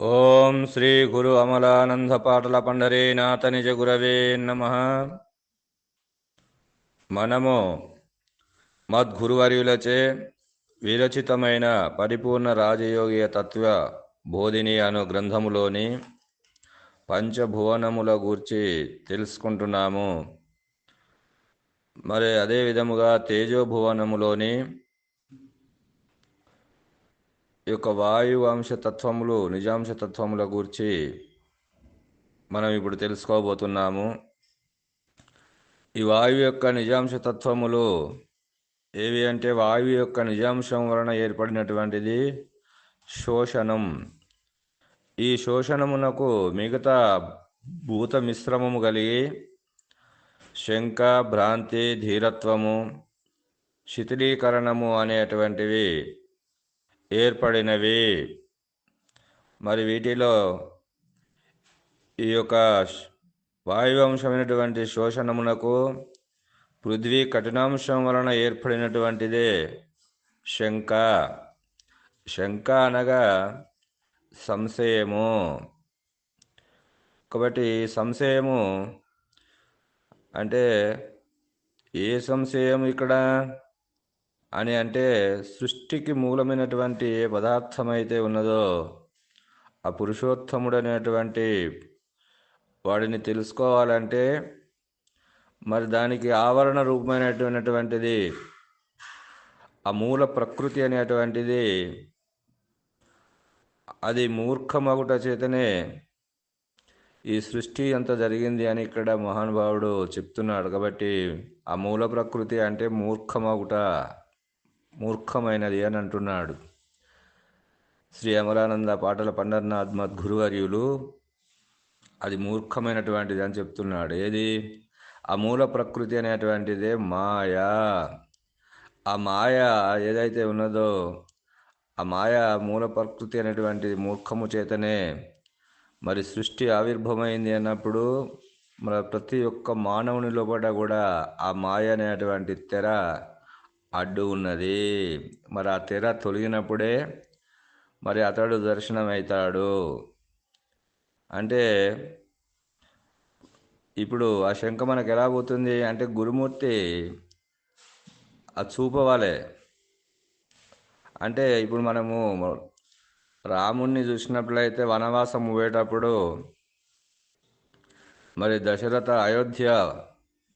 ఓం శ్రీ గురు అమలానంద పాటల పండరీనాథ నిజ గురవే నమ. మనము మద్గురువర్యులచే విరచితమైన పరిపూర్ణ రాజయోగియ తత్వ బోధిని అను గ్రంథములోని పంచభువనముల గూర్చి తెలుసుకుంటున్నాము. మరి అదే విధముగా తేజోభువనములోని యొక్క వాయు తత్వములు నిజాంశ తత్వముల గురించి మనం ఇప్పుడు తెలుసుకోబోతున్నాము. ఈ వాయువు యొక్క నిజాంశ తత్వములు ఏవి అంటే వాయువు యొక్క నిజాంశం వలన ఏర్పడినటువంటిది శోషణం. ఈ శోషణమునకు మిగతా భూత మిశ్రమము కలిగి శంక భ్రాంతి ధీరత్వము శిథిలీకరణము అనేటువంటివి ఏర్పడినవి. మరి వీటిలో ఈ యొక్క వాయువంశమైనటువంటి శోషణమునకు పృథ్వీ కఠినాంశం వలన ఏర్పడినటువంటిదే శంక శంక అనగా సంశయము. కాబట్టి సంశయము అంటే ఏ సంశయం ఇక్కడ? అని అంటే సృష్టికి మూలమైనటువంటి ఏ పదార్థం అయితే ఉన్నదో ఆ పురుషోత్తముడు అనేటువంటి వాడిని తెలుసుకోవాలంటే మరి దానికి ఆవరణ రూపమైనటువంటిది ఆ మూల ప్రకృతి అనేటువంటిది అది మూర్ఖమగుట చేతనే ఈ సృష్టి అంత జరిగింది అని ఇక్కడ మహానుభావుడు చెప్తున్నాడు. కాబట్టి ఆ మూల ప్రకృతి అంటే మూర్ఖమగుట. మూర్ఖమైనది అని అంటున్నాడు. శ్రీ అమరానంద పాటల పండర్నాథ్ మద్గురువర్యులు అది మూర్ఖమైనటువంటిది అని చెప్తున్నాడు. ఏది? ఆ మూల ప్రకృతి అనేటువంటిదే మాయా. ఆ మాయ ఏదైతే ఉన్నదో ఆ మాయ మూల ప్రకృతి అనేటువంటిది మూర్ఖము చేతనే మరి సృష్టి ఆవిర్భమైంది అన్నప్పుడు మరి ప్రతి ఒక్క మానవుని లోపల కూడా ఆ మాయ అనేటువంటి తెర అడ్డు ఉన్నది. మరి ఆ తెర తొలగినప్పుడే మరి అతడు దర్శనమవుతాడు. అంటే ఇప్పుడు ఆ శంఖ మనకు ఎలా పోతుంది అంటే గురుమూర్తి ఆ చూపవాలే అంటే ఇప్పుడు మనము రాముణ్ణి చూసినట్లయితే వనవాసం పోయేటప్పుడు మరి దశరథ అయోధ్య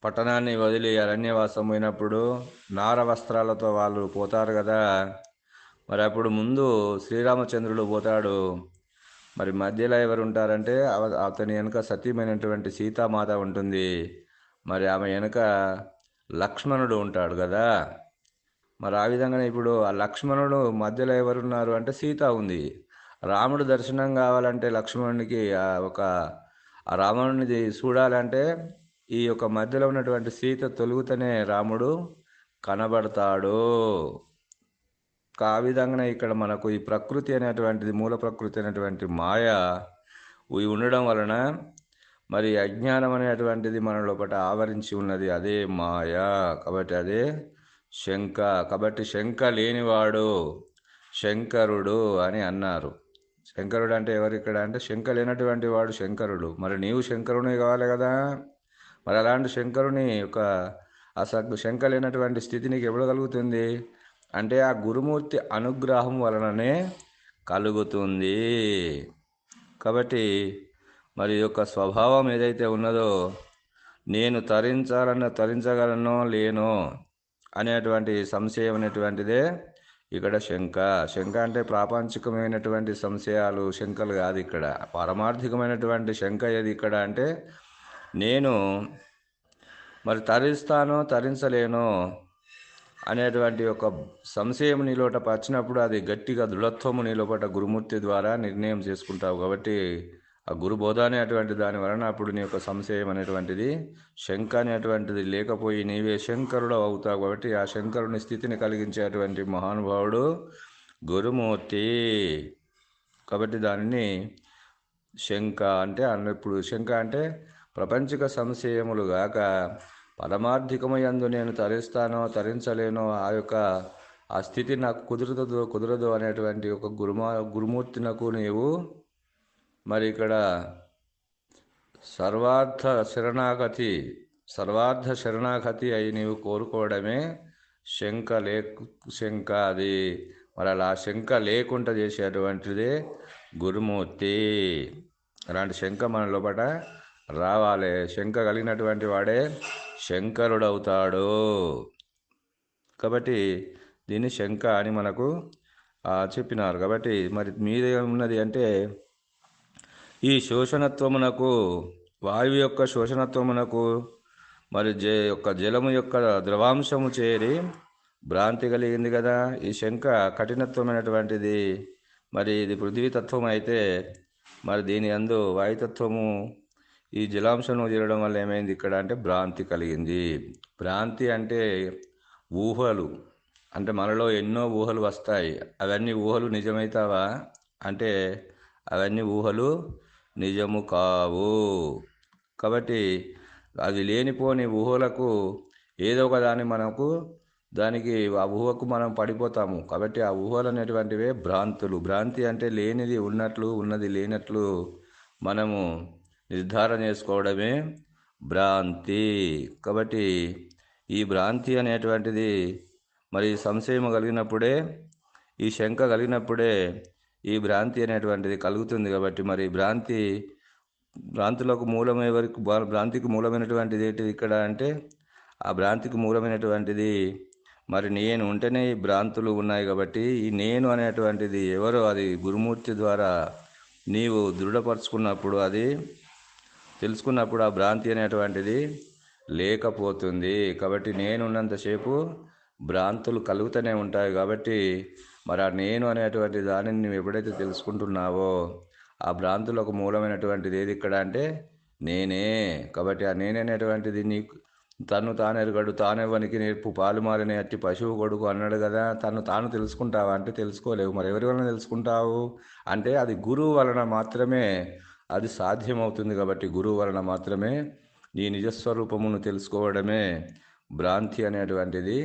పట్టణాన్ని వదిలి అరణ్యవాసం పోయినప్పుడు నార వస్త్రాలతో వాళ్ళు పోతారు కదా. మరి అప్పుడు ముందు శ్రీరామచంద్రుడు పోతాడు. మరి మధ్యలో ఎవరు ఉంటారంటే అతని వెనుక సత్యమైనటువంటి సీతామాత ఉంటుంది. మరి ఆమె వెనుక లక్ష్మణుడు ఉంటాడు కదా. మరి ఆ విధంగానే ఇప్పుడు ఆ లక్ష్మణుడు మధ్యలో ఎవరున్నారు అంటే సీత ఉంది. రాముడు దర్శనం కావాలంటే లక్ష్మణునికి ఒక రావణుడిది చూడాలంటే ఈ యొక్క మధ్యలో ఉన్నటువంటి సీత తొలుగుతనే రాముడు కనబడతాడు. ఆ విధంగానే ఇక్కడ మనకు ఈ ప్రకృతి అనేటువంటిది మూల ప్రకృతి అనేటువంటి మాయ ఇవి ఉండడం వలన మరి అజ్ఞానం అనేటువంటిది మన లోపల ఆవరించి ఉన్నది. అదే మాయ. కాబట్టి అదే శంక. కాబట్టి శంక లేనివాడు శంకరుడు అని అన్నారు. శంకరుడు అంటే ఎవరు ఇక్కడ అంటే శంక లేనటువంటి వాడు శంకరుడు. మరి నీవు శంకరుని కావాలి కదా? మరి అలాంటి శంకరుని యొక్క ఆ శంక లేనటువంటి స్థితి నీకు ఎప్పుడు కలుగుతుంది? అంటే ఆ గురుమూర్తి అనుగ్రహం వలననే కలుగుతుంది. కాబట్టి మరి యొక్క స్వభావం ఏదైతే ఉన్నదో నేను తరించాలన్న తరించగలనో లేనో అనేటువంటి సంశయం అనేటువంటిదే ఇక్కడ శంక. శంక అంటే ప్రాపంచికమైనటువంటి సంశయాలు శంకలు కాదు ఇక్కడ. పారమార్థికమైనటువంటి శంక ఏది ఇక్కడ అంటే నేను మరి తరిస్తానో తరించలేనో అనేటువంటి ఒక సంశయం నీలోట వచ్చినప్పుడు అది గట్టిగా దృఢత్వము నీలోపట గురుమూర్తి ద్వారా నిర్ణయం చేసుకుంటావు కాబట్టి ఆ గురుబోధ అనేటువంటి దాని వలన అప్పుడు నీ యొక్క సంశయం అనేటువంటిది శంక అనేటువంటిది లేకపోయి నీవే శంకరుడు అవుతావు కాబట్టి ఆ శంకరుని స్థితిని కలిగించేటువంటి మహానుభావుడు గురుమూర్తి. కాబట్టి దానిని శంక అంటే అన్నప్పుడు శంక అంటే ప్రపంచిక సంశయములు గాక పరమార్థికమయందు నేను తరిస్తానో తరించలేనో ఆ యొక్క ఆ స్థితి నాకు కుదరదు కుదరదు అనేటువంటి ఒక గురుమా గురుమూర్తి నాకు నీవు మరి ఇక్కడ సర్వార్థ శరణాగతి సర్వార్థ శరణాగతి అయి నీవు కోరుకోవడమే శంక లే శంక అది మరి అలా శంక లేకుండా చేసేటువంటిదే గురుమూర్తి. అలాంటి శంక మన లోపల రావాలి. శంక కలిగినటువంటి వాడే శంకరుడవుతాడు. కాబట్టి దీన్ని శంక అని మనకు చెప్పినారు. కాబట్టి మరి మీద ఉన్నది అంటే ఈ శోషణత్వమునకు వాయువు యొక్క శోషణత్వమునకు మరి జ యొక్క జలము యొక్క ద్రవాంశము చేరి భ్రాంతి కలిగింది కదా. ఈ శంక కఠినత్వమైనటువంటిది. మరి ఇది పృథ్వీతత్వం అయితే మరి దీని అందు వాయుతత్వము ఈ జలాంశంలో చేరడం వల్ల ఏమైంది? ఇక్కడ అంటే భ్రాంతి కలిగింది. భ్రాంతి అంటే ఊహలు. అంటే మనలో ఎన్నో ఊహలు వస్తాయి. అవన్నీ ఊహలు నిజమవుతావా అంటే అవన్నీ ఊహలు నిజము కావు. కాబట్టి అది లేనిపోని ఊహలకు ఏదో ఒక దాన్ని మనకు దానికి ఆ ఊహకు మనం పడిపోతాము. కాబట్టి ఆ ఊహలు అనేటువంటివే భ్రాంతులు. భ్రాంతి అంటే లేనిది ఉన్నట్లు ఉన్నది లేనట్లు మనము నిర్ధారణ చేసుకోవడమే భ్రాంతి. కాబట్టి ఈ భ్రాంతి అనేటువంటిది మరి సంశయం కలిగినప్పుడే ఈ శంక కలిగినప్పుడే ఈ భ్రాంతి అనేటువంటిది కలుగుతుంది కాబట్టి మరి భ్రాంతి భ్రాంతులకు మూలం వరకు భ్రాంతికి మూలమైనటువంటిది ఏంటిది ఇక్కడ అంటే ఆ భ్రాంతికి మూలమైనటువంటిది మరి నేను ఉంటేనే ఈ భ్రాంతులు ఉన్నాయి కాబట్టి ఈ నేను అనేటువంటిది ఎవరో అది గురుమూర్తి ద్వారా నీవు దృఢపరుచుకున్నప్పుడు అది తెలుసుకున్నప్పుడు ఆ భ్రాంతి అనేటువంటిది లేకపోతుంది. కాబట్టి నేనున్నంతసేపు భ్రాంతులు కలుగుతూనే ఉంటాయి. కాబట్టి మరి ఆ నేను అనేటువంటి దానిని నువ్వు ఎప్పుడైతే తెలుసుకుంటున్నావో ఆ భ్రాంతులకు మూలమైనటువంటిది ఏది ఇక్కడ అంటే నేనే. కాబట్టి ఆ నేననేటువంటిది నీకు తను తానెరుగడు తానెవనికి నేర్పు పాలు మారిన అట్టి పశువు కొడుకు అన్నాడు కదా తను తాను తెలుసుకుంటావా అంటే తెలుసుకోలేవు. మరి ఎవరి వలన తెలుసుకుంటావు? అంటే అది గురువు వలన మాత్రమే అది సాధ్యమవుతుంది కాబట్టి గురువు వలన మాత్రమే నీ నిజస్వరూపమును తెలుసుకోవడమే భ్రాంతి అనేటువంటిది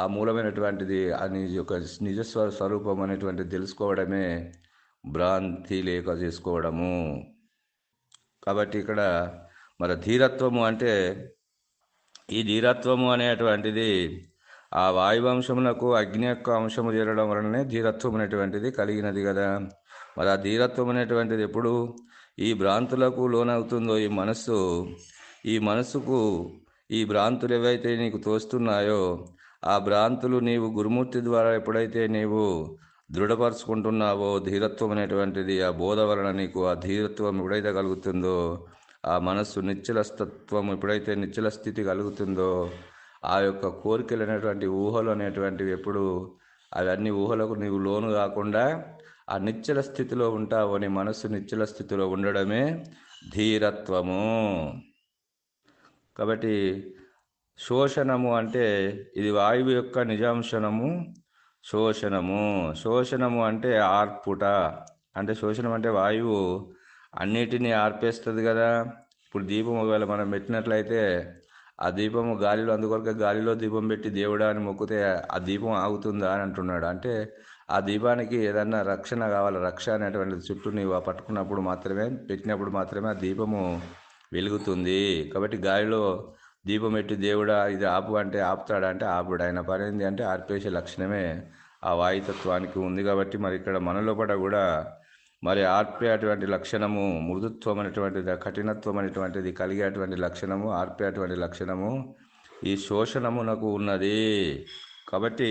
ఆ మూలమైనటువంటిది అని యొక్క నిజస్వ స్వరూపం అనేటువంటిది తెలుసుకోవడమే భ్రాంతి లేక చేసుకోవడము. కాబట్టి ఇక్కడ మరి ధీరత్వము అంటే ఈ ధీరత్వము అనేటువంటిది ఆ వాయువంశమునకు అగ్ని యొక్క అంశము చేరడం వలననే ధీరత్వం అనేటువంటిది కలిగినది కదా. మరి ఆ ధీరత్వం అనేటువంటిది ఎప్పుడు ఈ భ్రాంతులకు లోనవుతుందో ఈ మనస్సు ఈ మనస్సుకు ఈ భ్రాంతులు ఏవైతే నీకు తోస్తున్నాయో ఆ భ్రాంతులు నీవు గురుమూర్తి ద్వారా ఎప్పుడైతే నీవు దృఢపరుచుకుంటున్నావో ధీరత్వం అనేటువంటిది ఆ బోధ వలన నీకు ఆ ధీరత్వం ఎప్పుడైతే కలుగుతుందో ఆ మనస్సు నిశ్చలస్తత్వం ఎప్పుడైతే నిశ్చల స్థితి కలుగుతుందో ఆ యొక్క కోరికలు అనేటువంటి ఊహలు అనేటువంటివి ఎప్పుడు అవన్నీ ఊహలకు నీవు లోను కాకుండా ఆ నిశ్చల స్థితిలో ఉంటావు నీ మనస్సు నిశ్చల స్థితిలో ఉండడమే ధీరత్వము. కాబట్టి శోషణము అంటే ఇది వాయువు యొక్క నిజాంశనము శోషణము. శోషణము అంటే ఆర్పుట. అంటే శోషణం అంటే వాయువు అన్నిటినీ ఆర్పేస్తుంది కదా. ఇప్పుడు దీపం ఒకవేళ మనం పెట్టినట్లయితే ఆ దీపము గాలిలో అందుకొరకే గాలిలో దీపం పెట్టి దేవుడా అని మొక్కితే ఆ దీపం ఆగుతుందా అని అంటున్నాడు. అంటే ఆ దీపానికి ఏదన్నా రక్షణ కావాలి? రక్ష అనేటువంటిది చుట్టూ నీవు పట్టుకున్నప్పుడు మాత్రమే పెట్టినప్పుడు మాత్రమే ఆ దీపము వెలుగుతుంది. కాబట్టి గాలిలో దీపం పెట్టి దేవుడా ఇది ఆపు అంటే ఆపుతాడా అంటే ఆపుడు. ఆయన పని ఏంటి అంటే ఆర్పేసే లక్షణమే ఆ వాయుతత్వానికి ఉంది కాబట్టి మరి ఇక్కడ మనలోపట కూడా మరి ఆర్పేటువంటి లక్షణము మృదుత్వం అనేటువంటిది కఠినత్వం అనేటువంటిది కలిగేటువంటి లక్షణము ఆర్పేటువంటి లక్షణము ఈ శోషణమునకు ఉన్నది. కాబట్టి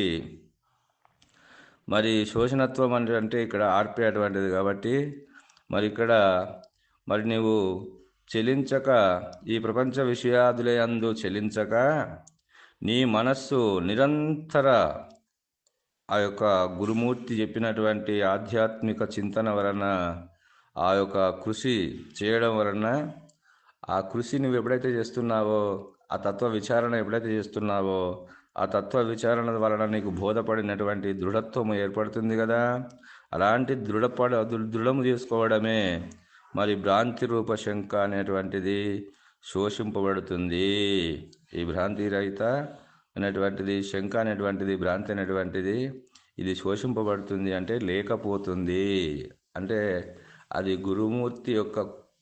మరి శోషణత్వం అంటే ఇక్కడ ఆర్పేటువంటిది కాబట్టి మరి ఇక్కడ మరి నీవు చెలించక ఈ ప్రపంచ విషయాదులే అందు చెలించక నీ మనస్సు నిరంతర ఆ యొక్క గురుమూర్తి చెప్పినటువంటి ఆధ్యాత్మిక చింతన వలన ఆ యొక్క కృషి చేయడం వలన ఆ కృషి నువ్వు ఎప్పుడైతే చేస్తున్నావో ఆ తత్వ విచారణ ఎప్పుడైతే చేస్తున్నావో ఆ తత్వ విచారణ వలన నీకు బోధపడినటువంటి దృఢత్వం ఏర్పడుతుంది కదా. అలాంటి దృఢపడ దృఢము చేసుకోవడమే మరి భ్రాంతి రూప శంక అనేటువంటిది శోషింపబడుతుంది. ఈ భ్రాంతి రహిత అనేటువంటిది శంక అనేటువంటిది భ్రాంతి అనేటువంటిది ఇది శోషింపబడుతుంది అంటే లేకపోతుంది. అంటే అది గురుమూర్తి యొక్క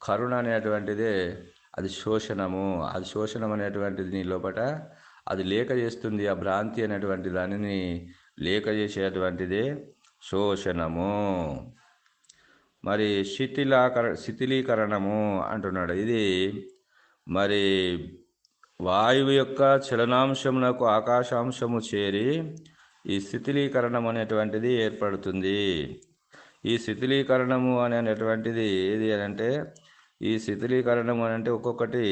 కరుణ అనేటువంటిదే అది శోషణము. అది శోషణం అనేటువంటిది నీ లోపట అది లేక చేస్తుంది ఆ భ్రాంతి అనేటువంటి దానిని లేక చేసేటువంటిదే శోషణము. మరి శిథిలాకర శిథిలీకరణము అంటున్నాడు. ఇది మరి వాయువు యొక్క చలనాంశమునకు ఆకాశాంశము చేరి ఈ శిథిలీకరణం అనేటువంటిది ఏర్పడుతుంది. ఈ శిథిలీకరణము అని అనేటువంటిది ఏది అని అంటే ఈ శిథిలీకరణం అని అంటే ఒక్కొక్కటి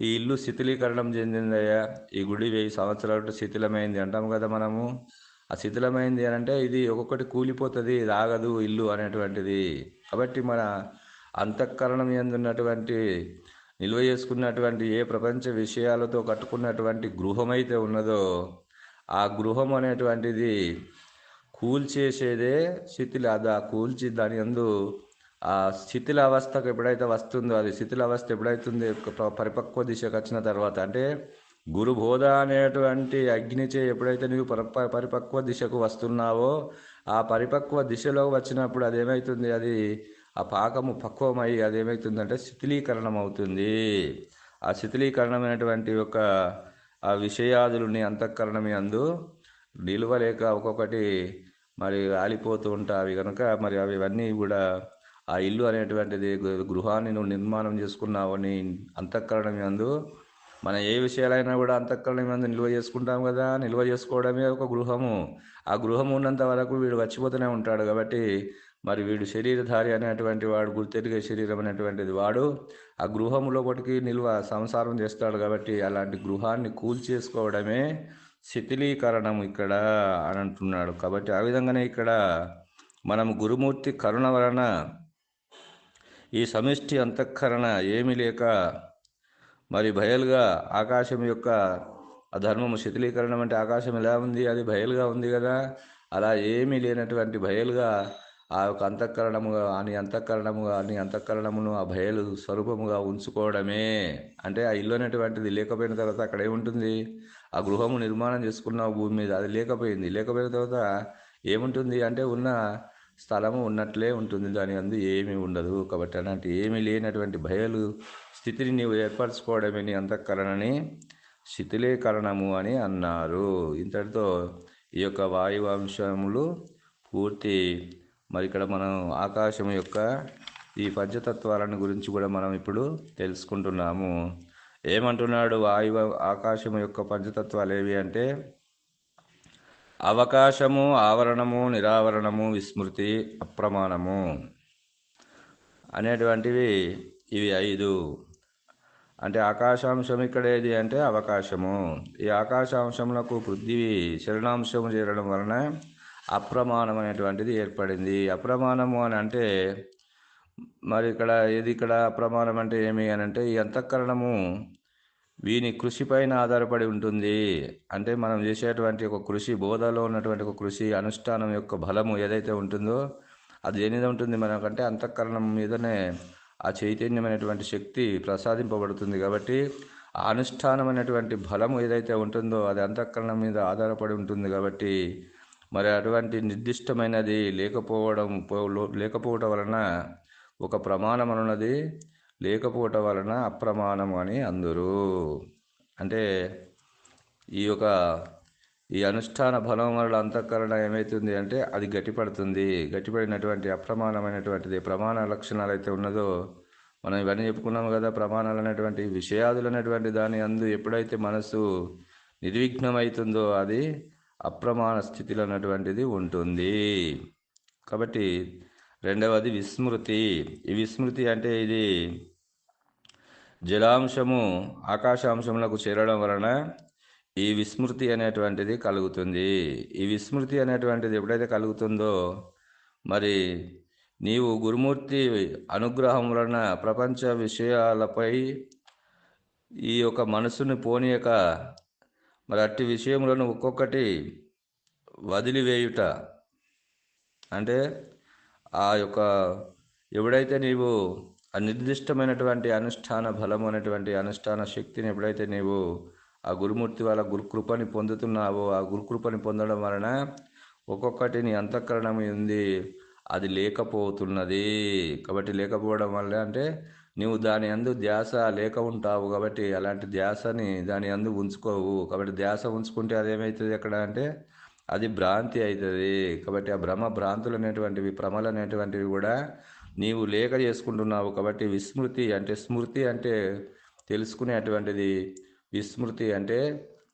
ఈ ఇల్లు శిథిలీకరణం చెందిందయ్యా. ఈ గుడి వెయ్యి సంవత్సరాలు శిథిలమైంది అంటాం కదా మనము. ఆ శిథిలమైంది అని అంటే ఇది ఒక్కొక్కటి కూలిపోతుంది ఇది ఆగదు ఇల్లు అనేటువంటిది. కాబట్టి మన అంతఃకరణం ఎందున్నటువంటి నిల్వ చేసుకున్నటువంటి ఏ ప్రపంచ విషయాలతో కట్టుకున్నటువంటి గృహం అయితే ఉన్నదో ఆ గృహం అనేటువంటిది కూల్చేసేదే శిథిల అది ఆ కూల్చి దాని అందు ఆ శిథిల అవస్థకు ఎప్పుడైతే వస్తుందో అది శిథిల అవస్థ ఎప్పుడైతుంది పరిపక్వ దిశకు వచ్చిన తర్వాత. అంటే గురు బోధ అనేటువంటి అగ్నిచే ఎప్పుడైతే నీవు పరిప పరిపక్వ దిశకు వస్తున్నావో ఆ పరిపక్వ దిశలో వచ్చినప్పుడు అది ఏమవుతుంది అది ఆ పాకము పక్వమై అది శిథిలీకరణం అవుతుంది ఆ శిథిలీకరణమైనటువంటి యొక్క ఆ విషయాదులని అంతఃకరణం అందు నిలువలేక ఒక్కొక్కటి మరి ఆలిపోతూ ఉంటావి కనుక మరి అవి ఇవన్నీ కూడా ఆ ఇల్లు అనేటువంటిది గృహాన్ని నువ్వు నిర్మాణం చేసుకున్నావు అని అంతఃకరణం ఎందు మన ఏ విషయాలైనా కూడా అంతఃకరణం మందు నిల్వ చేసుకుంటాం కదా. నిల్వ చేసుకోవడమే ఒక గృహము. ఆ గృహం ఉన్నంత వరకు వీడు వచ్చిపోతూనే ఉంటాడు కాబట్టి మరి వీడు శరీరధారి అనేటువంటి వాడు గుర్తెరిగే శరీరం అనేటువంటిది వాడు. ఆ గృహంలో ఒకటికి నిల్వ సంసారం చేస్తాడు కాబట్టి అలాంటి గృహాన్ని కూల్చేసుకోవడమే శిథిలీకరణం ఇక్కడ అని అంటున్నాడు. కాబట్టి ఆ విధంగానే ఇక్కడ మనం గురుమూర్తి కరుణ వలన ఈ సమిష్టి అంతఃకరణ ఏమీ లేక మరి బయలుగా ఆకాశం యొక్క అధర్మము శిథిలీకరణం అంటే ఆకాశం ఎలా ఉంది? అది బయలుగా ఉంది కదా. అలా ఏమీ లేనటువంటి బయలుగా ఆ యొక్క అంతఃకరణముగా అని అంతఃకరణముగా అని అంతఃకరణమును ఆ భయలు స్వరూపముగా ఉంచుకోవడమే. అంటే ఆ ఇల్లు అనేటువంటిది లేకపోయిన తర్వాత అక్కడ ఏముంటుంది? ఆ గృహము నిర్మాణం చేసుకున్న భూమి మీద అది లేకపోయింది. లేకపోయిన తర్వాత ఏముంటుంది? అంటే ఉన్న స్థలము ఉన్నట్లే ఉంటుంది. దాని అందు ఏమీ ఉండదు. కాబట్టి అలాంటి ఏమీ లేనటువంటి భయలు స్థితిని నీవు ఏర్పరచుకోవడమే నీ అంతఃకరణని శిథిలీకరణము అని అన్నారు. ఇంతటితో ఈ యొక్క వాయువంశములు పూర్తి. మరి ఇక్కడ మనం ఆకాశం యొక్క ఈ పంచతత్వాలను గురించి కూడా మనం ఇప్పుడు తెలుసుకుంటున్నాము. ఏమంటున్నాడు వాయువ ఆకాశం యొక్క పంచతత్వాలు ఏవి అంటే అవకాశము ఆవరణము నిరావరణము విస్మృతి అప్రమాణము అనేటువంటివి ఇవి ఐదు. అంటే ఆకాశాంశం ఇక్కడ ఏది అంటే అవకాశము. ఈ ఆకాశాంశములకు పృథ్వీ శరణాంశము చేరడం వలన అప్రమాణం అనేటువంటిది ఏర్పడింది. అప్రమాణము అని అంటే మరి ఇక్కడ ఏది ఇక్కడ అప్రమాణం అంటే ఏమి అని అంటే ఈ అంతఃకరణము వీని కృషిపైన ఆధారపడి ఉంటుంది. అంటే మనం చేసేటువంటి ఒక కృషి బోధలో ఉన్నటువంటి ఒక కృషి అనుష్ఠానం యొక్క బలము ఏదైతే ఉంటుందో అది దేని ఉంటుంది మనకంటే అంతఃకరణం మీదనే ఆ చైతన్యమైనటువంటి శక్తి ప్రసాదింపబడుతుంది కాబట్టి ఆ అనుష్ఠానం అనేటువంటి బలము ఏదైతే ఉంటుందో అది అంతఃకరణం మీద ఆధారపడి ఉంటుంది కాబట్టి మరి అటువంటి నిర్దిష్టమైనది లేకపోవడం లేకపోవటం వలన ఒక ప్రమాణం అన్నది లేకపోవటం వలన అప్రమాణం అని అందరూ. అంటే ఈ యొక్క ఈ అనుష్ఠాన బలం వల్ల అంతఃకరణ ఏమవుతుంది అంటే అది గట్టిపడుతుంది. గట్టిపడినటువంటి అప్రమాణమైనటువంటిది ప్రమాణ లక్షణాలు అయితే ఉన్నదో మనం ఇవన్నీ చెప్పుకున్నాము కదా ప్రమాణాలు అనేటువంటి విషయాదులు అనేటువంటి దాని అందు ఎప్పుడైతే మనసు నిర్విఘ్నమవుతుందో అది అప్రమాణ స్థితిలో అన్నటువంటిది ఉంటుంది. కాబట్టి రెండవది విస్మృతి. ఈ విస్మృతి అంటే ఇది జలాంశము ఆకాశాంశములకు చేరడం వలన ఈ విస్మృతి అనేటువంటిది కలుగుతుంది. ఈ విస్మృతి అనేటువంటిది ఎప్పుడైతే కలుగుతుందో మరి నీవు గురుమూర్తి అనుగ్రహం వలన ప్రపంచ విషయాలపై ఈ యొక్క మనసుని పోనీయక మరి అట్టి విషయములను ఒక్కొక్కటి వదిలివేయుట. అంటే ఆ యొక్క ఎప్పుడైతే నీవు నిర్దిష్టమైనటువంటి అనుష్ఠాన బలం అనేటువంటి అనుష్ఠాన శక్తిని ఎప్పుడైతే నీవు ఆ గురుమూర్తి వాళ్ళ గురుకృపని పొందుతున్నావో ఆ గురుకృపని పొందడం వలన ఒక్కొక్కటి నీ అంతఃకరణం ఉంది అది లేకపోతున్నది. కాబట్టి లేకపోవడం వల్ల అంటే నీవు దాని అందు ధ్యాస లేక ఉంటావు కాబట్టి అలాంటి ధ్యాసని దాని అందు ఉంచుకోవు. కాబట్టి ధ్యాస ఉంచుకుంటే అదేమవుతుంది ఎక్కడ అంటే అది భ్రాంతి అవుతుంది కాబట్టి ఆ భ్రమ భ్రాంతులు అనేటువంటివి భ్రమలు అనేటువంటివి కూడా నీవు లేఖ చేసుకుంటున్నావు కాబట్టి విస్మృతి అంటే స్మృతి అంటే తెలుసుకునేటువంటిది. విస్మృతి అంటే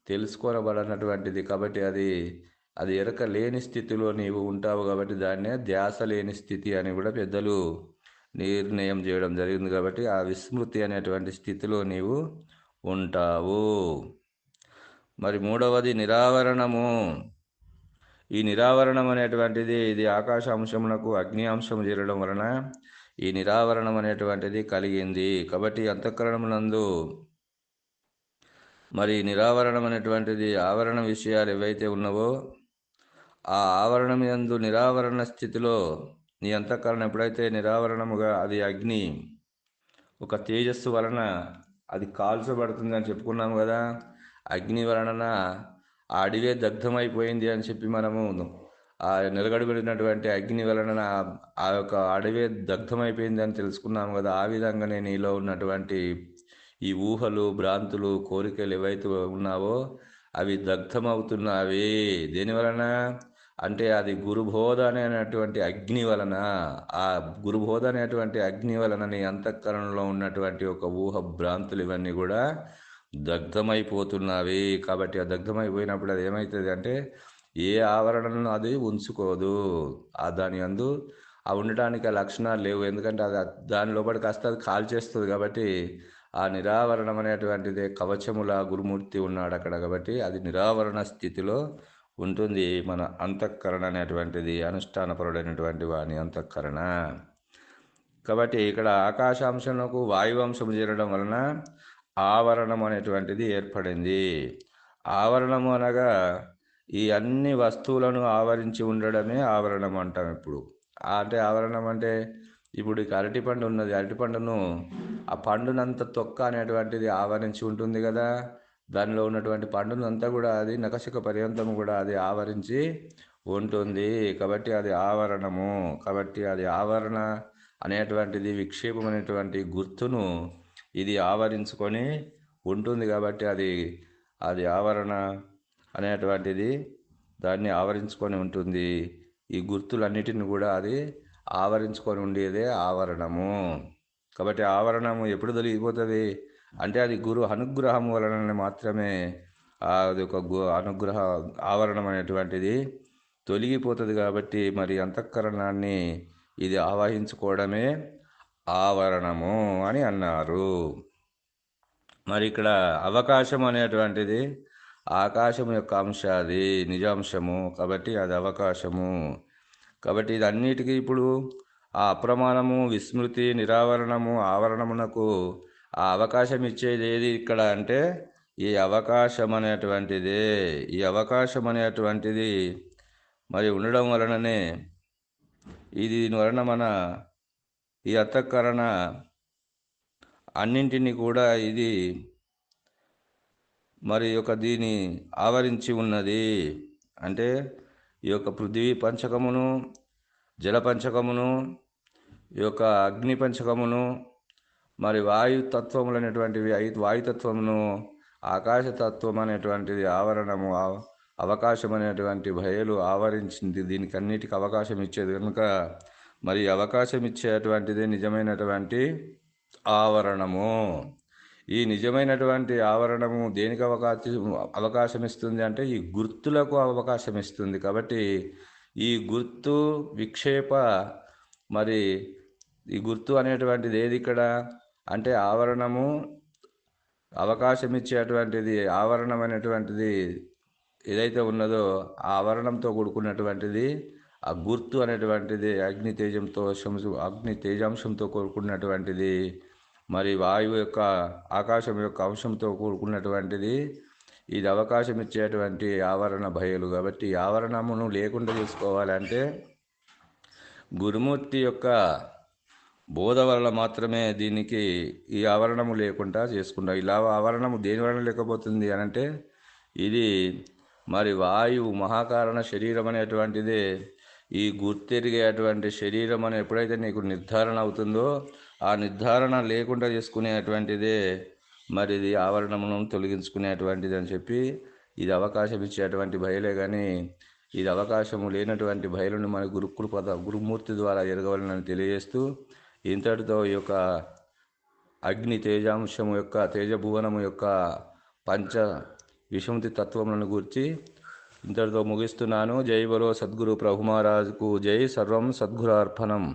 తెలుసుకోనబడినటువంటిది కాబట్టి అది అది ఎరక లేని స్థితిలో నీవు ఉంటావు కాబట్టి దాన్నే ధ్యాస లేని స్థితి అని కూడా పెద్దలు నిర్ణయం చేయడం జరిగింది కాబట్టి ఆ విస్మృతి అనేటువంటి స్థితిలో నీవు ఉంటావు. మరి మూడవది నిరావరణము. ఈ నిరావరణం అనేటువంటిది ఇది ఆకాశ అంశమునకు అగ్ని అంశం చేరడం వలన ఈ నిరావరణం అనేటువంటిది కలిగింది. కాబట్టి అంతఃకరణమునందు మరి నిరావరణం అనేటువంటిది ఆవరణ విషయాలు ఏవైతే ఉన్నవో ఆ ఆవరణం యందు నిరావరణ స్థితిలో నీ అంతఃకరణ ఎప్పుడైతే నిరావరణముగా అది అగ్ని ఒక తేజస్సు వలన అది కాల్చబడుతుందని చెప్పుకున్నాము కదా అగ్ని వలన ఆ అడవే దగ్ధమైపోయింది అని చెప్పి మనము ఆ నిలగడబడినటువంటి అగ్ని వలన ఆ యొక్క అడవే దగ్ధమైపోయింది అని తెలుసుకున్నాము కదా. ఆ విధంగానే నీలో ఉన్నటువంటి ఈ ఊహలు భ్రాంతులు కోరికలు ఏవైతే ఉన్నావో అవి దగ్ధమవుతున్నావి. దేని వలన? అంటే అది గురుబోధ అనేటువంటి అగ్ని వలన. ఆ గురుబోధ అనేటువంటి అగ్ని వలన నీ అంతఃకరణలో ఉన్నటువంటి ఒక ఊహ భ్రాంతులు ఇవన్నీ కూడా దగ్ధమైపోతున్నవి. కాబట్టి ఆ దగ్ధమైపోయినప్పుడు అది ఏమవుతుంది అంటే ఏ ఆవరణను అది ఉంచుకోదు. ఆ దాని అందు ఆ ఉండటానికి ఆ లక్షణాలు లేవు. ఎందుకంటే అది దాని లోపలికి కాస్త అది కాల్చేస్తుంది కాబట్టి ఆ నిరావరణం అనేటువంటిది కవచముల గురుమూర్తి ఉన్నాడు అక్కడ కాబట్టి అది నిరావరణ స్థితిలో ఉంటుంది. మన అంతఃకరణ అనేటువంటిది అనుష్ఠానపరుడైనటువంటి వాని అంతఃకరణ. కాబట్టి ఇక్కడ ఆకాశాంశంలోకి వాయువంశం చేరడం వలన ఆవరణం అనేటువంటిది ఏర్పడింది. ఆవరణము అనగా ఈ అన్ని వస్తువులను ఆవరించి ఉండడమే ఆవరణం అంటాం ఇప్పుడు. అంటే ఆవరణం అంటే ఇప్పుడు ఇక అరటిపండు ఉన్నది. అరటిపండును ఆ పండునంత తొక్క అనేటువంటిది ఆవరించి ఉంటుంది కదా. దానిలో ఉన్నటువంటి పండునంతా కూడా అది నకశక పర్యంతం కూడా అది ఆవరించి ఉంటుంది. కాబట్టి అది ఆవరణము. కాబట్టి అది ఆవరణ అనేటువంటిది విక్షేపం అనేటువంటి గుర్తును ఇది ఆవరించుకొని ఉంటుంది కాబట్టి అది అది ఆవరణ అనేటువంటిది దాన్ని ఆవరించుకొని ఉంటుంది. ఈ గుర్తులన్నిటిని కూడా అది ఆవరించుకొని ఉండేదే ఆవరణము. కాబట్టి ఆవరణము ఎప్పుడు తొలగిపోతుంది? అంటే అది గురు అనుగ్రహం వలన మాత్రమే అది ఒక గు అనుగ్రహ ఆవరణం అనేటువంటిది తొలగిపోతుంది కాబట్టి మరి అంతఃకరణాన్ని ఇది ఆవాహించుకోవడమే ఆవరణము అని అన్నారు. మరి ఇక్కడ అవకాశం అనేటువంటిది ఆకాశం యొక్క అంశ అది నిజాంశము. కాబట్టి అది అవకాశము. కాబట్టి ఇది అన్నిటికీ ఇప్పుడు ఆ అప్రమాణము విస్మృతి నిరావరణము ఆవరణమునకు ఆ అవకాశం ఇచ్చేది ఏది ఇక్కడ అంటే ఈ అవకాశం అనేటువంటిదే. ఈ అవకాశం అనేటువంటిది మరి ఉండడం వలననే ఇది వలన మన ఈ అంతఃకరణ అన్నింటినీ కూడా ఇది మరి యొక్క దీని ఆవరించి ఉన్నది. అంటే ఈ యొక్క పృథ్వీ పంచకమును జల పంచకమును ఈ యొక్క అగ్ని పంచకమును మరి వాయుతత్వములు అనేటువంటివి ఐదు వాయుతత్వమును ఆకాశతత్వం అనేటువంటిది ఆవరణము అవకాశం అనేటువంటి భయలు ఆవరించింది. దీనికి అన్నిటికీ అవకాశం ఇచ్చేది. కనుక మరి అవకాశం ఇచ్చేటువంటిది నిజమైనటువంటి ఆవరణము. ఈ నిజమైనటువంటి ఆవరణము దేనికి అవకాశం అవకాశం ఇస్తుంది అంటే ఈ గుర్తులకు అవకాశం ఇస్తుంది కాబట్టి ఈ గుర్తు విక్షేప మరి ఈ గుర్తు అనేటువంటిది ఏది ఇక్కడ? అంటే ఆవరణము అవకాశం ఇచ్చేటువంటిది ఆవరణం అనేటువంటిది ఏదైతే ఉన్నదో ఆ ఆవరణంతో కూడుకున్నటువంటిది ఆ గుర్తు అనేటువంటిది అగ్ని తేజంతో శంసు అగ్ని తేజాంశంతో కూడుకున్నటువంటిది మరి వాయువు యొక్క ఆకాశం యొక్క అంశంతో కూడుకున్నటువంటిది ఇది అవకాశం ఇచ్చేటువంటి ఆవరణ భయలు. కాబట్టి ఆవరణమును లేకుండా చూసుకోవాలంటే గురుమూర్తి యొక్క బోధ వలన మాత్రమే దీనికి ఈ ఆవరణము లేకుండా చేసుకుంటాం. ఇలా ఆవరణము దేని వలన లేకపోతుంది అని ఇది మరి వాయువు మహాకారణ శరీరం అనేటువంటిది ఈ గుర్తెరిగేటువంటి శరీరం అని ఎప్పుడైతే నీకు నిర్ధారణ అవుతుందో ఆ నిర్ధారణ లేకుండా చేసుకునేటువంటిదే మరి ఇది ఆవరణమును తొలగించుకునేటువంటిది అని చెప్పి ఇది అవకాశం ఇచ్చేటువంటి భయలే కానీ ఇది అవకాశము లేనటువంటి భయలను మన గురుకుల పద గురుమూర్తి ద్వారా ఎరగవలనని తెలియజేస్తూ ఇంతటితో ఈ యొక్క అగ్ని తేజాంశము యొక్క తేజభువనము యొక్క పంచ విషముతి తత్వములను గురించి ఇంతటితో ముగిస్తున్నాను. జై బలో సద్గురు ప్రభు మహారాజుకు జై. సర్వం సద్గురార్పణం.